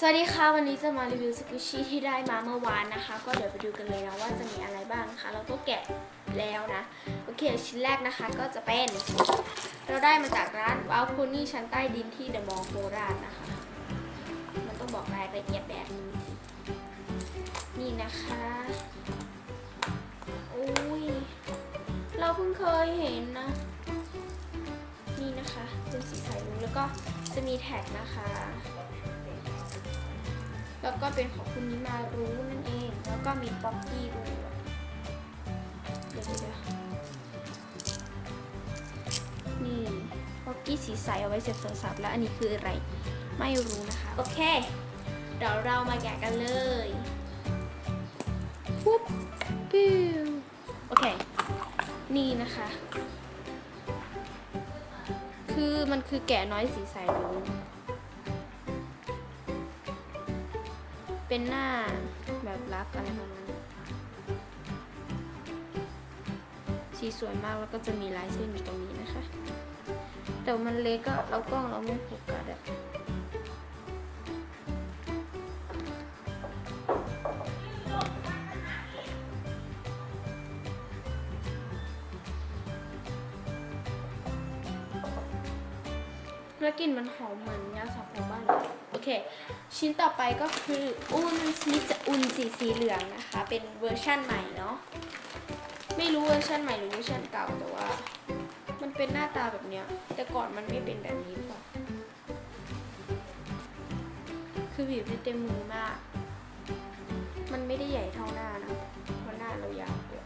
สวัสดีค่ะ วันนี้จะมารีวิวสกุชชี่ที่ได้มาเมื่อวานนะคะ ก็เดี๋ยวไปดูกันเลยนะว่าจะมีอะไรบ้างนะคะเราก็แกะแล้วนะ โอเค ชิ้นแรกนะคะก็จะเป็น เราได้มาจากร้านว้าวโพนี่ชั้นใต้ดินที่เดอะมอลล์โคราชนะคะ มันต้องบอกรายละเอียดแบบนี้ นี่นะคะอุ้ยเราเพิ่งเคยเห็นนะ นี่นะคะเป็นสีสายรุ้งแล้วก็จะมีแท็กนะคะ แล้วก็เป็นของคุณนิมารู้นั่นเอง แล้วก็มีป๊อกกี้ด้วยเดี๋ยวเดี๋ยวนี่ป๊อกกี้สีใสเอาไว้เสียบโทรศัพท์แล้วอันนี้คืออะไร ไม่รู้นะคะ โอเค เดี๋ยวเรามาแกะกันเลยปุ๊บปิ้วโอเค นี่นะคะ คือมันคือแกะน้อยสีใสรุ้ เป็นหน้าแบบรักอะไรประมาณนี้สีสวยมากแล้วก็จะมีลายเส้นอยู่ตรงนี้นะคะ แต่มันเล็กก็เรากล้องเราไม่โฟกัสอะแล้วกลิ่นมันหอมเหมือนยาสระผมบ้านเรา เคชิ้นต่อไปก็คืออุ่นนิจะอุ่นสีสีเหลืองนะคะ เป็นเวอร์ชั่นใหม่เนาะไม่รู้เวอร์ชันใหม่หรือเวอร์ชันเก่าแต่ว่า มันเป็นหน้าตาแบบเนี้ยแต่ก่อนมันไม่เป็นแบบนี้หรอเปล่าคือบีบได้เต็มมือมาก มันไม่ได้ใหญ่เท่าหน้านะเพราะหน้าเรายาวกว่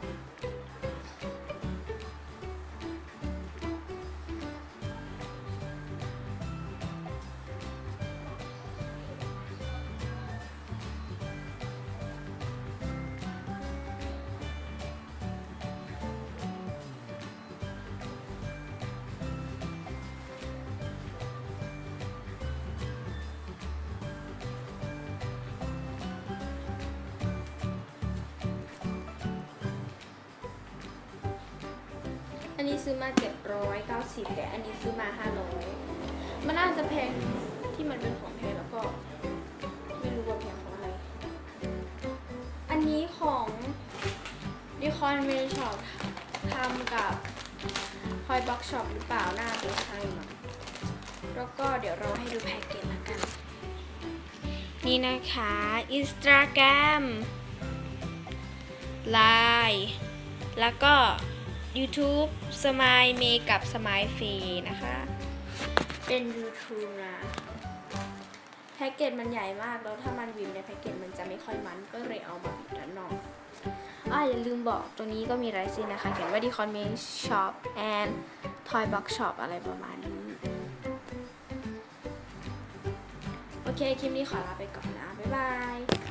อันนี้ซื้อมา790แต่อันนี้ซื้อมา500มันน่าจะแพงที่มันเป็นของแท้แล้วก็ ไม่รู้ว่าแพงเพราะอะไร อันนี้ของดิคอนเมนช็อปทำกับคอยบ็อกช็อปหรือเปล่าหน้าเป็นใช่มั้งแล้วก็เดี๋ยวเราให้ดูแพ็กเกจละกัน นี่นะคะ Instagram Line แล้วก็ YouTube สมายเมกับสมายเฟนะคะ เป็น YouTube นะ แพ็กเกจมันใหญ่มาก แล้วถ้ามันบีบในแพ็กเกจมันจะไม่ค่อยมันก็เลยเอามาบีบด้านนอกอ่าอย่าลืมบอกตัวนี้ก็มีไรซินนะคะ เขียนว่า Decon m a n Shop and Toy Box Shop อะไรประมาณนี้ โอเค คลิปนี้ขอลาไปก่อนนะ บ๊ายบาย